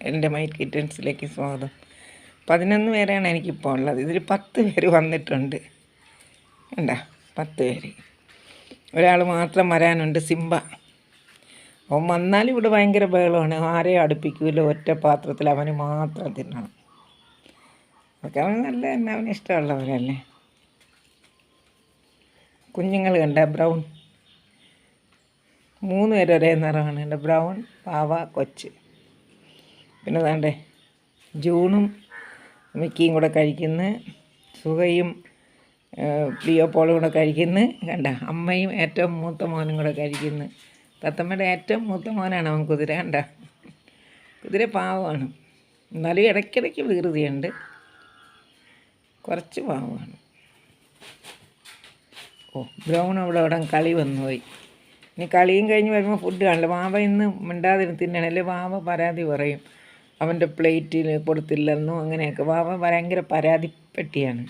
എന്റെ മൈ കിറ്റൻസിലേക്ക് സ്വാഗതം. പതിനൊന്ന് പേരാണ് എനിക്കിപ്പോൾ ഉള്ളത്. ഇതിൽ പത്ത് പേര് വന്നിട്ടുണ്ട്. എന്താ പത്ത് പേര്. ഒരാൾ മാത്രം വരാനുണ്ട് സിംബ. അവൻ വന്നാൽ ഇവിടെ ഭയങ്കര ബഹളമാണ്. ആരെയും അടുപ്പിക്കില്ല ഒറ്റ പാത്രത്തിൽ അവന് മാത്രം തിന്നണം. അതൊക്കെ അവന് നല്ല തന്നെ അവന് ഇഷ്ടമുള്ളവരല്ലേ? കുഞ്ഞുങ്ങൾ കണ്ട ബ്രൗൺ. മൂന്ന് പേര് നിറമാണ്. ബ്രൗൺ പാവ കൊച്ച്. പിന്നെ വേണ്ടേ ജൂണും മിക്കിയും കൂടെ കഴിക്കുന്ന സുഖയും ലിയോ പോളും കൂടെ കഴിക്കുന്നു കണ്ട അമ്മയും ഏറ്റവും മൂത്ത മോനും കൂടെ കഴിക്കുന്നു. തത്തമ്മയുടെ ഏറ്റവും മൂത്ത മോനാണ് അവൻ കുതിര കണ്ട. കുതിര പാവമാണ്. എന്നാലും ഇടയ്ക്കിടയ്ക്ക് വികൃതിയുണ്ട്. കുറച്ച് പാവമാണ്. ഓ ബ്രൗൺ അവിടെ അവിടെ കളി വന്നു പോയി ഇനി കളിയും കഴിഞ്ഞ് വരുമ്പോൾ ഫുഡ് കാണില്ല വാവ ഇന്ന് അല്ലേ വാവ പരാതി പറയും. അവന്റെ പ്ലേറ്റിൽ കൊടുത്തില്ലെന്നും അങ്ങനെയൊക്കെ. വാവ ഭയങ്കര പരാതിപ്പെട്ടിയാണ്.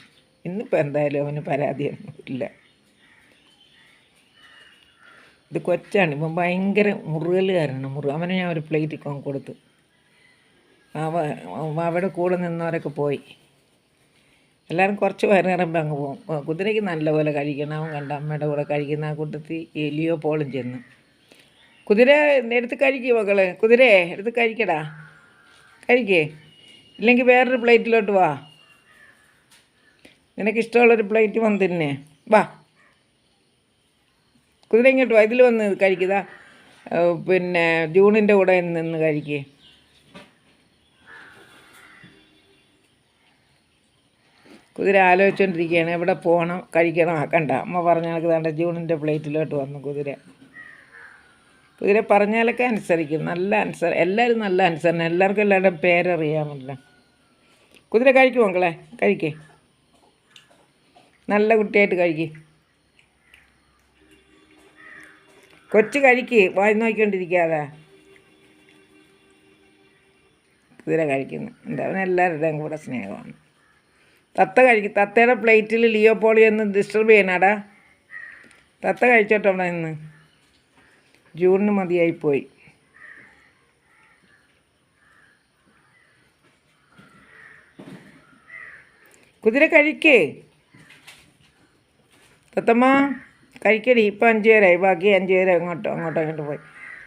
ഇന്നിപ്പോൾ എന്തായാലും അവന് പരാതിയൊന്നും ഇല്ല. ഇത് കൊച്ചാണ്. ഇപ്പം ഭയങ്കര മുറുകലുകാരനാണ് മുറു അവന് ഞാൻ ഒരു പ്ലേറ്റ് കൊണ്ട് കൊടുത്തു. വാവയുടെ കൂടെ നിന്നവരൊക്കെ പോയി. എല്ലാവരും കുറച്ച് വയറിറമ്പ് അങ്ങ് പോകും കുതിരയ്ക്ക് നല്ലപോലെ കഴിക്കണം. അവൻ കണ്ട അമ്മയുടെ കൂടെ കഴിക്കുന്ന ആ കൂട്ടത്തിൽ എലിയോ പോളും ചെന്ന്. കുതിര എടുത്ത് കഴിക്കുക മക്കളെ. കുതിരയെ എടുത്ത് കഴിക്കടാ. കഴിക്കേ. ഇല്ലെങ്കിൽ വേറൊരു പ്ലേറ്റിലോട്ട് വാ. നിനക്ക് ഇഷ്ടമുള്ളൊരു പ്ലേറ്റ് വന്ന് തന്നെ. വാ. കുതിര ഇങ്ങോട്ട് വാ. ഇതിൽ വന്ന് കഴിക്കുക പിന്നെ ജൂണിന്റെ കൂടെ നിന്ന് കഴിക്കേ. കുതിര ആലോചിച്ചുകൊണ്ടിരിക്കുകയാണ് എവിടെ പോകണം? കഴിക്കണം? ആക്കണ്ട കണ്ട. അമ്മ പറഞ്ഞ കണക്ക് വേണ്ട ജൂണിന്റെ പ്ലേറ്റിലോട്ട് വന്നു കുതിര. കുതിര പറഞ്ഞാലൊക്കെ അനുസരിക്കും. നല്ല അനുസ എല്ലാവരും നല്ല അനുസരണം എല്ലാവർക്കും എല്ലാവരുടെയും പേരറിയാമല്ലോ. കുതിര കഴിക്കുമോ മക്കളെ. കഴിക്കേ. നല്ല കുട്ടിയായിട്ട് കഴിക്കേ. കൊച്ചു കഴിക്ക്. വായി നോക്കിക്കൊണ്ടിരിക്കാതെ. കുതിര കഴിക്കുന്നു. എന്താ അവന് എല്ലാവരുടെയും കൂടെ സ്നേഹമാണ്. തത്ത കഴിക്കും. തത്തയുടെ പ്ലേറ്റിൽ ലിയോ പോളിയൊന്നും ഡിസ്റ്റർബ് ചെയ്യണടാ. തത്ത കഴിച്ചോട്ടോ അവിടെ നിന്ന്. ജൂണിന് മതിയായിപ്പോയി കുതിര കഴിക്കേ. തത്തമ്മ കഴിക്കടി. ഇപ്പം അഞ്ച് പേരായി. ബാക്കി അഞ്ച് പേര് അങ്ങോട്ടോ അങ്ങോട്ടോ അങ്ങോട്ട് പോയി.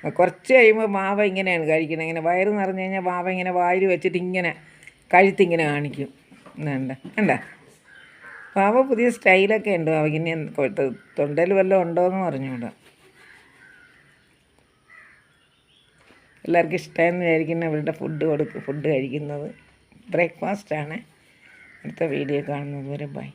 കുറച്ച് കഴിയുമ്പോൾ മാവ ഇങ്ങനെയാണ് കഴിക്കുന്നത്. ഇങ്ങനെ വയറ് നിറഞ്ഞു കഴിഞ്ഞാൽ മാവ ഇങ്ങനെ വായിൽ വെച്ചിട്ട് ഇങ്ങനെ കഴുത്തിങ്ങനെ കാണിക്കും. വേണ്ട വേണ്ട. പാവ പുതിയ സ്റ്റൈലൊക്കെ ഉണ്ട്. അവക്കിനി തൊണ്ടയിൽ വല്ലതും ഉണ്ടോ എന്ന് പറഞ്ഞുകൂടാ. എല്ലാവർക്കും ഇഷ്ടമെന്ന് വിചാരിക്കുന്ന അവരുടെ ഫുഡ് കൊടുക്കും ഫുഡ് കഴിക്കുന്നത്. ബ്രേക്ക്ഫാസ്റ്റാണ് അടുത്ത വീഡിയോ കാണുന്നത് വരെ ബൈ